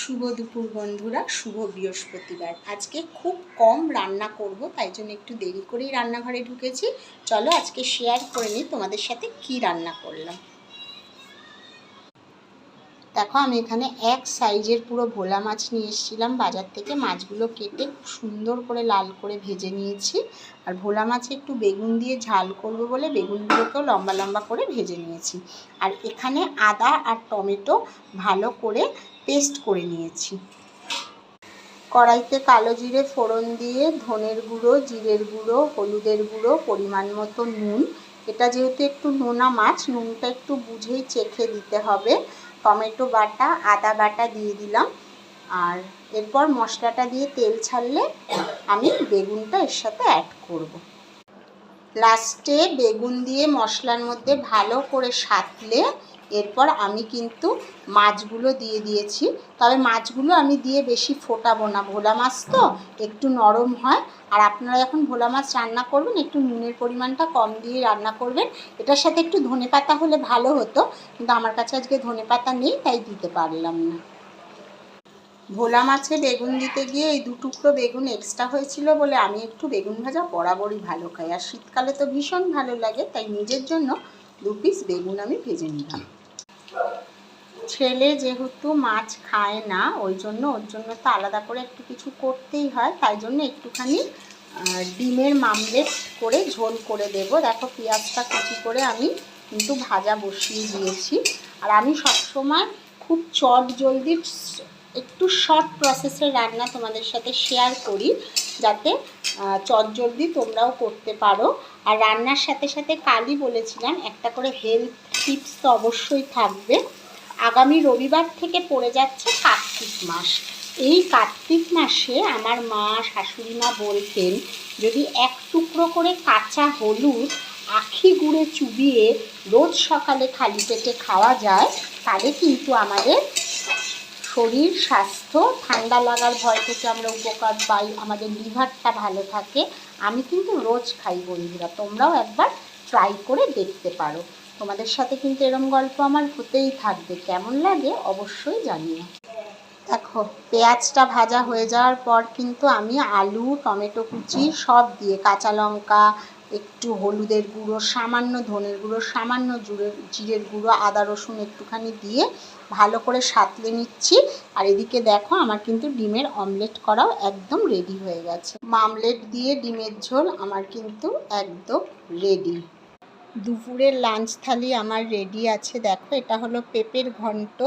শুভ দুপুর বন্ধুরা, শুভ বৃহস্পতিবার। আজকে খুব কম রান্না করব, তাই জন্য একটু দেরি করেই রান্নাঘরে ঢুকেছি। চলো আজকে শেয়ার করে নিই তোমাদের সাথে কি রান্না করলাম। দেখো, আমি এখানে এক সাইজের পুরো ভোলা মাছ নিয়ে এসেছিলাম। বাজার থেকে মাছগুলো কেটে সুন্দর করে লাল করে ভেজে নিয়েছি। আর ভোলা মাছে একটু বেগুন দিয়ে ঝাল করব বলে বেগুনগুলোকেও লম্বা লম্বা করে ভেজে নিয়েছি। আর এখানে আদা আর টমেটো ভালো করে পেস্ট করে নিয়েছি। কড়াইতে কালো জিরে ফোড়ন দিয়ে, ধনের গুঁড়ো, জিরের গুঁড়ো, হলুদের গুঁড়ো, পরিমাণ মতো নুন। এটা যেহেতু একটু নোনা মাছ, নুনটা একটু বুঝেই চেখে দিতে হবে। টমেটো বাটা, আদা বাটা দিয়ে দিলাম আর এরপর মশলাটা দিয়ে তেল ছাড়লে আমি বেগুনটা এর সাথে অ্যাড করব। লাস্টে বেগুন দিয়ে মশলার মধ্যে ভালো করে সাতলে এরপর আমি কিন্তু মাছগুলো দিয়ে দিয়েছি। তবে মাছগুলো আমি দিয়ে বেশি ফোটাবো না। ভোলা মাছ তো একটু নরম হয়। আর আপনারা যখন ভোলা মাছ রান্না করবেন, একটু নুনের পরিমাণটা কম দিয়ে রান্না করবেন। এটার সাথে একটু ধনে পাতা হলে ভালো হতো। কিন্তু আমার কাছে আজকে ধনে পাতা নেই, তাই দিতে পারলাম না। ভোলা মাছে বেগুন দিতে গিয়ে এই দু টুকরো বেগুন এক্সট্রা হয়েছিল বলে আমি একটু বেগুন ভাজা বরাবরই ভালো খাই। আর শীতকালে তো ভীষণ ভালো লাগে, তাই নিজের জন্য দু পিস বেগুন আমি ভেজে নিলাম। ছেলে যেহেতু মাছ খায় না, ওই জন্য ওর জন্য তো আলাদা করে একটু কিছু করতেই হয়। তাই জন্য একটুখানি ডিমের মামলেট করে ঝোল করে দেব। দেখো পেঁয়াজটা কুচি করে আমি কিন্তু ভাজা বসিয়ে দিয়েছি। আর আমি সবসময় খুব চট জলদি একটু শর্ট প্রসেসের রান্না তোমাদের সাথে শেয়ার করি, যাতে চটজলদি তোমরাও করতে পারো। আর রান্নার সাথে সাথে কালই বলেছিলাম, একটা করে হেলথ টিপস তো অবশ্যই থাকবে। আগামী রবিবার থেকে পড়ে যাচ্ছে কার্তিক মাস। এই কার্তিক মাসে আমার মা শাশুড়ি মা বলতেন, যদি এক টুকরো করে কাঁচা হলুদ আখি গুঁড়ে চুবিয়ে রোজ সকালে খালি পেটে খাওয়া যায়, তাহলে কিন্তু আমাদের শরীর স্বাস্থ্য ঠান্ডা লাগার ভয় থেকে আমরা উপকার পাই, আমাদের লিভারটা ভালো থাকে। আমি কিন্তু রোজ খাই বন্ধুরা, তোমরাও একবার ট্রাই করে দেখতে পারো। তোমাদের সাথে কিন্তু এরম গল্প আমার হতেই থাকবে। কেমন লাগে অবশ্যই জানিও। দেখো, পেঁয়াজটা ভাজা হয়ে যাওয়ার পর কিন্তু আমি আলু, টমেটো কুচি সব দিয়ে কাঁচা লঙ্কা, একটু হলুদের গুঁড়ো, সামান্য ধনের গুঁড়ো, সামান্য জুড়ের জিরের গুঁড়ো, আদা রসুন একটুখানি দিয়ে ভালো করে সাতলে নিচ্ছি। আর এদিকে দেখো, আমার কিন্তু ডিমের অমলেট করাও একদম রেডি হয়ে গেছে। মামলেট দিয়ে ডিমের ঝোল আমার কিন্তু একদম রেডি। দুপুরের লাঞ্চ থালি আমার রেডি আছে। দেখো এটা হলো পেঁপের ঘন্ট।